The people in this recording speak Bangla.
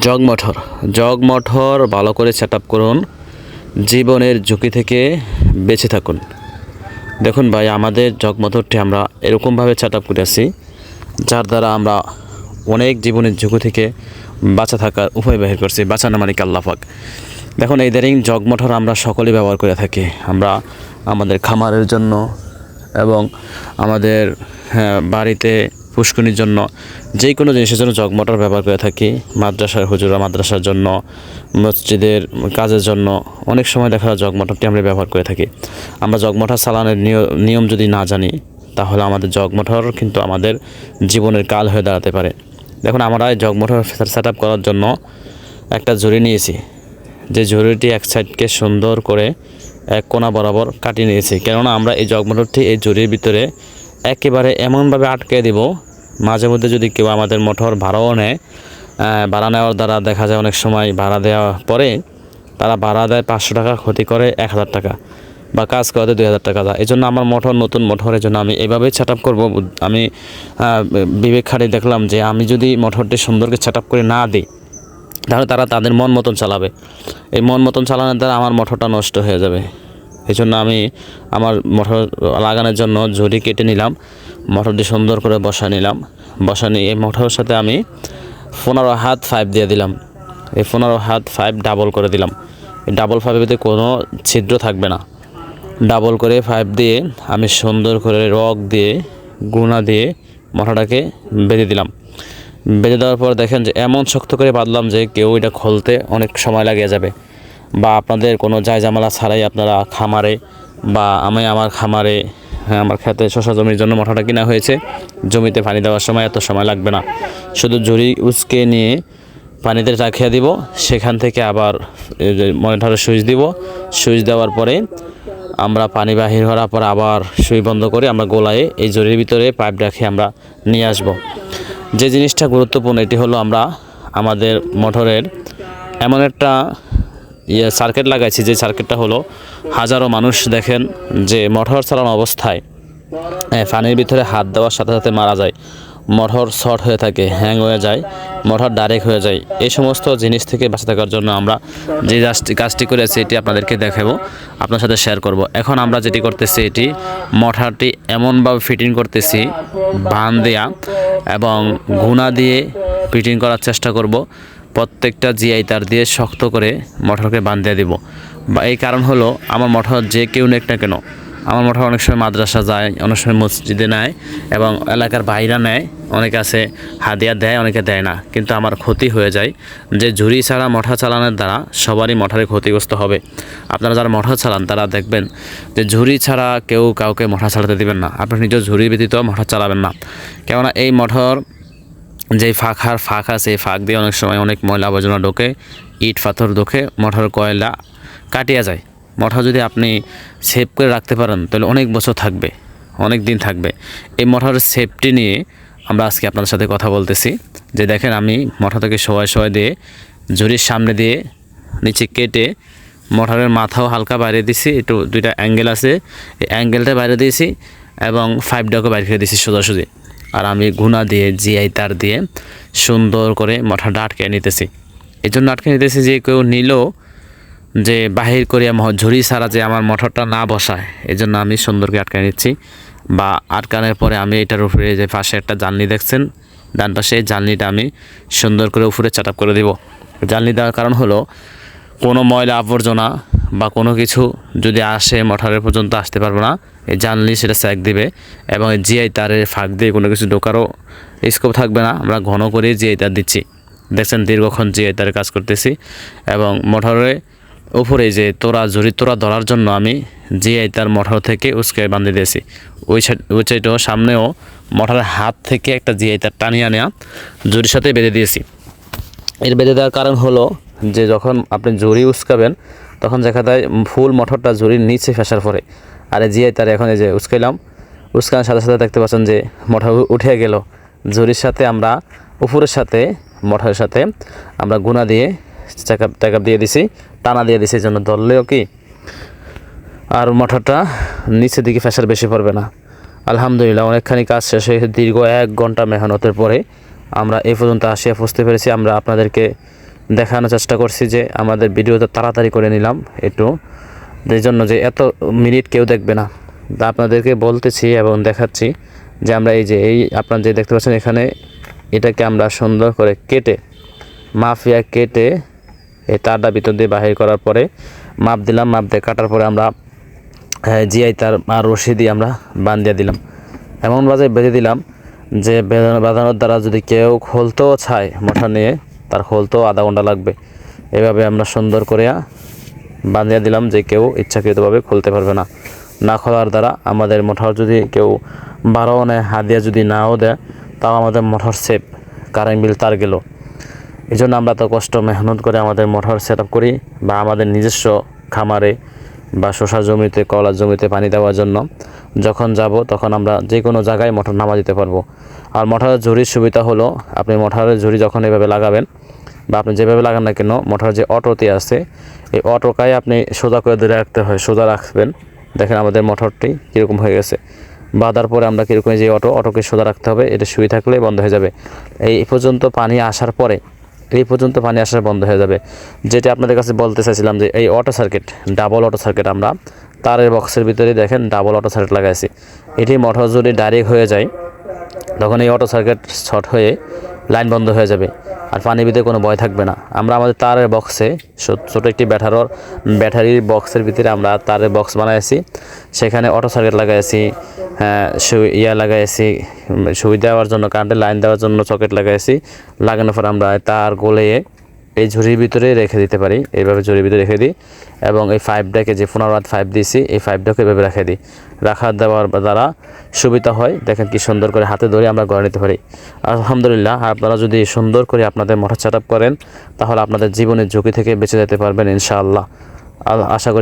জগ মটর ভালো করে সেট করুন জীবনের ঝুঁকি থেকে বেঁচে থাকুন। দেখুন ভাই আমাদের জগ মটরটি আমরা এরকমভাবে সেট আপ করে আছি যার দ্বারা আমরা অনেক জীবনের ঝুঁকি থেকে বাঁচা থাকার উপায় বের করছি। বাঁচানো মানে কাল্লাফাক দেখুন এই দেরিং জগ মটর আমরা সকলেই ব্যবহার করে থাকি। আমরা আমাদের খামারের জন্য এবং আমাদের হ্যাঁ, বাড়িতে পুষ্কনির জন্য যে কোনো জিনিসের জন্য জগ মোটর ব্যবহার করে থাকি। মাদ্রাসার হুজুরা মাদ্রাসার জন্য, মসজিদের কাজের জন্য অনেক সময় দেখা যায় জগ মোটরটি আমরা ব্যবহার করে থাকি। আমরা জগ মোটর চালানোর নিয়- নিয়ম যদি না জানি, তাহলে আমাদের জগ মোটর কিন্তু আমাদের জীবনের কাল হয়ে দাঁড়াতে পারে। দেখুন, আমরা এই জগ মোটর সেট আপ করার জন্য একটা ঝুড়ি নিয়েছি। যে ঝুড়িটি এক সাইডকে সুন্দর করে এক কোণা বরাবর কাটিয়ে নিয়েছি। কেননা আমরা এই জগ মোটরটি এই ঝুড়ির ভিতরে একেবারে এমনভাবে আটকে দিব। মাঝে মধ্যে যদি কেউ আমাদের মোটর ভাড়াও নেয় ভাড়া নেওয়ার দ্বারা দেখা যায় অনেক সময় ভাড়া দেওয়া পরে তারা ভাড়া দেয় পাঁচশো টাকা, ক্ষতি করে এক হাজার টাকা বা কাজ করাতে দুই হাজার টাকা দেয়। এই জন্য আমার মোটর নতুন মোটরের জন্য আমি এভাবেই সেট আপ করব। আমি বিবেক খাড়ি দেখলাম যে আমি যদি মোটরটি সুন্দরকে সেট আপ করে না দিই, তাহলে তারা তাদের মন মতন চালাবে। এই মন মতন চালানোর দ্বারা আমার মোটরটা নষ্ট হয়ে যাবে। এই জন্য আমি আমার মটর লাগানোর জন্য ঝুড়ি কেটে নিলাম, মটরটি সুন্দর করে বসা নিলাম। বসা নিয়ে এই মটরের সাথে আমি পনেরো হাত ফাইভ দিয়ে দিলাম। এই পনেরো হাত ফাইভ ডাবল করে দিলাম। এই ডাবল ফাইভেতে কোনো ছিদ্র থাকবে না। ডাবল করে ফাইভ দিয়ে আমি সুন্দর করে রক দিয়ে গুণা দিয়ে মোটরটাকে বেঁধে দিলাম। বেঁধে দেওয়ার পর দেখেন যে এমন শক্ত করে বাঁধলাম যে কেউ এটা খুলতে অনেক সময় লাগিয়ে যাবে। বা আপনাদের কোনো জায়জামালা ছাড়াই আপনারা খামারে বা আমি আমার খামারে হ্যাঁ আমার খেতে শশা জমির জন্য মোটরটা কিনা হয়েছে, জমিতে পানি দেওয়ার সময় এত সময় লাগবে না। শুধু ঝুড়ি উচকে নিয়ে পানিতে রাখিয়ে দিব, সেখান থেকে আবার মনিটরে সুইচ দিব। সুইচ দেওয়ার পরে আমরা পানি বাহির হওয়ার পর আবার সুই বন্ধ করে আমরা গোলায় এই জরির ভিতরে পাইপ রাখে আমরা নিয়ে আসব। যে জিনিসটা গুরুত্বপূর্ণ, এটি হলো আমরা আমাদের মোটরের এমন একটা ইয়ে সার্কিট লাগাইছি যে সার্কিটটা হলো হাজারো মানুষ দেখেন যে মোটর চালানো অবস্থায় হ্যাঁ, পানির ভিতরে হাত দেওয়ার সাথে সাথে মারা যায়। মোটর শর্ট হয়ে থাকে হ্যাং হয়ে যায় মোটর ডাইরেক্ট হয়ে যায়। এই সমস্ত জিনিস থেকে বাঁচা থাকার জন্য আমরা যে কাজটি কাজটি করেছি এটি আপনাদেরকে দেখাবো আপনার সাথে শেয়ার করব। এখন আমরা যেটি করতেছি এটি মোটরটি এমনভাবে ফিটিং করতেছি বান দেয়া এবং গুণা দিয়ে ফিটিং করার চেষ্টা করব। প্রত্যেকটা জিআই তার দিয়ে শক্ত করে মোটরকে বাঁধিয়ে দিব। বা এই কারণ হলো, আমার মোটর যে কেউ নেক না কেন, আমার মোটর অনেক সময় মাদ্রাসা যায়, অনেক সময় মসজিদে নেয় এবং এলাকার বাইরা নেয়, অনেকে আছে হাদিয়া দেয়, অনেকে দেয় না। কিন্তু আমার ক্ষতি হয়ে যায় যে ঝুড়ি ছাড়া মোটর চালানোর দ্বারা সবারই মঠারে ক্ষতিগ্রস্ত হবে। আপনারা যারা মোটর চালান, তারা দেখবেন যে ঝুড়ি ছাড়া কেউ কাউকে মোটর চালাতে দিবেন না। আপনি নিজের ঝুড়ি ব্যতীত মোটর চালাবেন না। কেননা এই মোটর যেই ফাঁকার ফাঁক আছে, এই ফাঁক দিয়ে অনেক সময় অনেক ময়লা আবর্জনা ঢোকে, ইট, পাথর ঢোকে, মোটর, কয়লা কাটিয়া যায়। মোটর যদি আপনি সেভ করে রাখতে পারেন, তাহলে অনেক বছর থাকবে, অনেক দিন থাকবে। এই মোটরের সেফটি নিয়ে আমরা আজকে আপনাদের সাথে কথা বলতেছি। যে দেখেন আমি মঠা থেকে সবাই সবাই দিয়ে ঝুড়ির সামনে দিয়ে নিচে কেটে মোটরের মাথাও হালকা বাইরে দিছি, একটু দুইটা অ্যাঙ্গেল আছে। এই অ্যাঙ্গেলটা বাইরে দিয়েছি এবং ফাইভটাকে বাইরে করে দিয়েছি সোজাসুজি। আর আমি গুণা দিয়ে, জিআই তার দিয়ে সুন্দর করে মোটরটা আটকে নিতেছি। এই জন্য আটকে নিতেছি যে কেউ নিলেও যে বাহির করে আমার ঝুড়ি ছাড়া যে আমার মোটরটা না বসায় এই জন্য আমি সুন্দর করে আটকে নিচ্ছি। বা আটকানোর পরে আমি এটার উপরে যে পাশে একটা জানলি দেখছেন, ডান পাশে এই জানলিটা আমি সুন্দর করে উপরে চাটাপ করে দিব। জানলি দেওয়ার কারণ হলো কোনো ময়লা আবর্জনা বা কোনো কিছু যদি আসে মোটরের পর্যন্ত আসতে পারব না, এই জানলি সেটা স্যাক দিবে এবং জিআই তারের ফাঁক দিয়ে কোনো কিছু ঢোকারও স্কোপ থাকবে না। আমরা ঘন করে জিআই তার দিচ্ছি। দেখছেন, দীর্ঘক্ষণ জিআই তারে কাজ করতেছি এবং মোটরে উপরে যে তোরা জড়ি তোরা ধরার জন্য আমি জিআই তার মোটর থেকে উস্কে বাঁধে দিয়েছি। ওই সাইড ওই সাইডও সামনেও মোটরের হাত থেকে একটা জিআই তার টানিয়ে নেওয়া জরির সাথে বেঁধে দিয়েছি। এর বেঁধে দেওয়ার কারণ হলো যে যখন আপনি ঝুড়ি উস্কাবেন তখন দেখা যায় ফুল মোটরটা ঝুড়ির নিচে ফেসার পরে। আর জিআই তার এখন এই যে উস্কাইলাম। উস্কানোর সাথে সাথে দেখতে পাচ্ছেন যে মোটর উঠে গেল। ঝুড়ির সাথে আমরা, উপরের সাথে, মোটরের সাথে আমরা গুণা দিয়ে চেকআপ টেকআপ দিয়ে দিছি, টানা দিয়ে দিছি। জন্য ধরলেও কি? আর মোটরটা নিচের দিকে ফেসার বেশি পড়বে না। আলহামদুলিল্লাহ, অনেকখানি কাজ শেষ হয়ে দীর্ঘ এক ঘণ্টা মেহনতের পরে আমরা এই পর্যন্ত আসিয়া পৌঁছতে পেরেছি। আমরা আপনাদেরকে দেখানোর চেষ্টা করছি যে আমাদের ভিডিওটা তাড়াতাড়ি করে নিলাম একটু। এই জন্য যে এত মিনিট কেউ দেখবে না। তা আপনাদেরকে বলতেছি এবং দেখাচ্ছি যে আমরা এই যে এই আপনারা যে দেখতে পাচ্ছেন এখানে এটাকে আমরা সুন্দর করে কেটে মাফিয়া কেটে এই তারটা ভিতর দিয়ে বাহির করার পরে মাপ দিলাম মাপ দিয়ে কাটার পরে আমরা হ্যাঁ, জিআই তার আর রশি দিয়ে আমরা বান্ধিয়ে দিলাম। এমনভাবে বেঁধে দিলাম যে বেঁধানো বাঁধানোর দ্বারা যদি কেউ খুলতেও চায় মোটর নিয়ে তার খুলতেও আধা ঘণ্টা লাগবে। এভাবে আমরা সুন্দর করে বাঁধিয়ে দিলাম যে কেউ ইচ্ছাকৃতভাবে খুলতে পারবে না। না খোলার দ্বারা আমাদের মোটর যদি কেউ বারো নেয় হাদিয়া যদি নাও দেয়, তাও আমাদের মোটর সেফ। কারেন্ট বিল তার গেল। এই জন্য আমরা তো কষ্ট, মেহনত করে আমাদের মোটর সেট করি বা আমাদের নিজস্ব খামারে বা শশা জমিতে, কলা জমিতে পানি দেওয়ার জন্য। যখন যাব তখন আমরা যে কোনো জায়গায় মোটর নামা দিতে পারব। আর মোটরের ঝুড়ির সুবিধা হলো, আপনি মোটরের ঝুড়ি যখন এভাবে লাগাবেন, বা আপনি যেভাবে লাগান না কেন মোটর যে অটোতে আছে, এই অটোকায় আপনি সোজা করে ধরে রাখতে হয়, সোজা রাখবেন। দেখেন আমাদের মোটরটি কীরকম হয়ে গেছে। বাঁধার পরে আমরা কীরকম যে অটো, অটোকে সোজা রাখতে হবে, এটা শুয়ে থাকলে বন্ধ হয়ে যাবে। এই পর্যন্ত পানি আসার পরে, এই পর্যন্ত পানি আসা বন্ধ হয়ে যাবে। যেটা আপনাদের কাছে বলতে চাইছিলাম যে, এই auto circuit, double auto circuit আমরা, তারের বক্সের ভিতরে দেখেন, ডাবল অটো সার্কিট লাগাইছি। এটি মোটর যদি ডাইরেক্ট হয়ে যায় তখন এই অটো সার্কিট শর্ট হয়ে লাইন বন্ধ হয়ে যাবে। আর পানির ভিতরে কোনো ভয় থাকবে না। আমরা আমাদের তারের বক্সে ছোটো একটি ব্যাটারর ব্যাটারির বক্সের ভিতরে আমরা তারের বক্স বানাইছি। সেখানে অটো সার্কিট লাগাইছি হ্যাঁ, ইয়া লাগাইছি সুবিধা দেওয়ার জন্য কারেন্টের লাইন দেওয়ার জন্য সকেট লাগাইছি। লাগানোর পর আমরা তার গলিয়ে এই ঝুড়ির ভিতরে রেখে দিতে পারি। এইভাবে ঝুড়ির ভিতরে রেখে দিই এবং এই ফাইভটাকে যে পনেরো ফাইভ দিয়েছি, এই ফাইভটাকে এভাবে রেখে দিই। রাখা দেওয়ার দ্বারা সুবিধা হয়। দেখেন কি সুন্দর করে হাতে ধরে আমরা গড়ে নিতে পারি। আলহামদুলিল্লাহ, আপনারা যদি সুন্দর করে আপনাদের মোটর সেট করেন, তাহলে আপনাদের জীবনের ঝুঁকি থেকে বেঁচে যেতে পারবেন ইনশাআল্লাহ। আশা করি